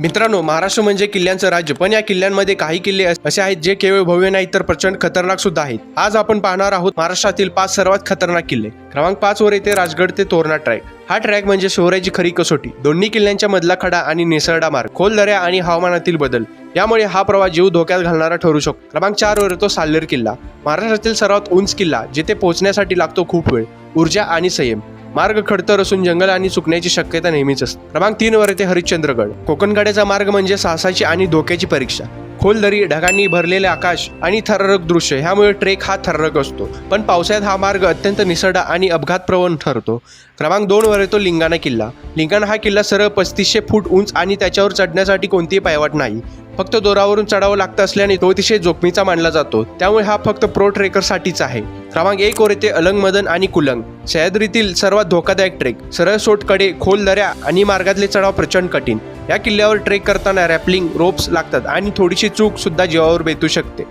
मित्रांनो महाराष्ट्र म्हणजे किल्ल्यांचं राज्य. पण या किल्ल्यांमध्ये काही किल्ले अस- असे आहेत जे केवळ भव्य नाही तर प्रचंड खतरनाक सुद्धा आहेत. आज आपण पाहणार आहोत महाराष्ट्रातील पाच सर्वात खतरनाक किल्ले. क्रमांक पाच वर येते राजगड ते तोरणा ट्रॅक. हा ट्रॅक म्हणजे शौर्याची खरी कसोटी. दोन्ही किल्ल्यांच्या मधला खडा आणि निसरडा मार्ग. खोल दऱ्या आणि हवामानातील बदल. यामुळे हा प्रवास जीव धोक्यात घालणारा ठरू शकतो. क्रमांक चार वर येतो साल्लेर किल्ला. महाराष्ट्रातील सर्वात उंच किल्ला जिथे पोहोचण्यासाठी लागतो खूप वेळ ऊर्जा आणि संयम. मार्ग खडतर असून जंगल आणि चुकण्याची शक्यता नेहमीच असते. क्रमांक तीन वर येते हरिश्चंद्रगड. कोकणकड्याचा मार्ग म्हणजे साहसाची आणि धोक्याची परीक्षा. खोल दरी ढगांनी भरलेले आकाश आणि थरारक दृश्य ह्यामुळे ट्रेक हा थरारक असतो. पण पावसाळ्यात हा मार्ग अत्यंत निसरडा आणि अपघातप्रवण ठरतो. क्रमांक दोन वर येतो लिंगाणा किल्ला. लिंगाणा हा किल्ला सरळ पस्तीसशे फूट उंच आणि त्याच्यावर चढण्यासाठी कोणतीही पायवाट नाही. फक्त दोरावरून चढावं लागतं असल्याने तो अतिशय जोखमीचा मानला जातो. त्यामुळे हा फक्त प्रो ट्रेकरसाठीच आहे. क्रमांक एक वर येते अलंग मदन आणि कुलंग. सह्याद्रीतील सर्वात धोकादायक ट्रेक सरळ सोटकडे खोल दऱ्या आणि मार्गातले चढाव प्रचंड कठीण. या किल्ल्यावर ट्रेक करताना रॅपलिंग रोप्स लागतात आणि थोडीशी चूक सुद्धा जीवावर बेतू शकते.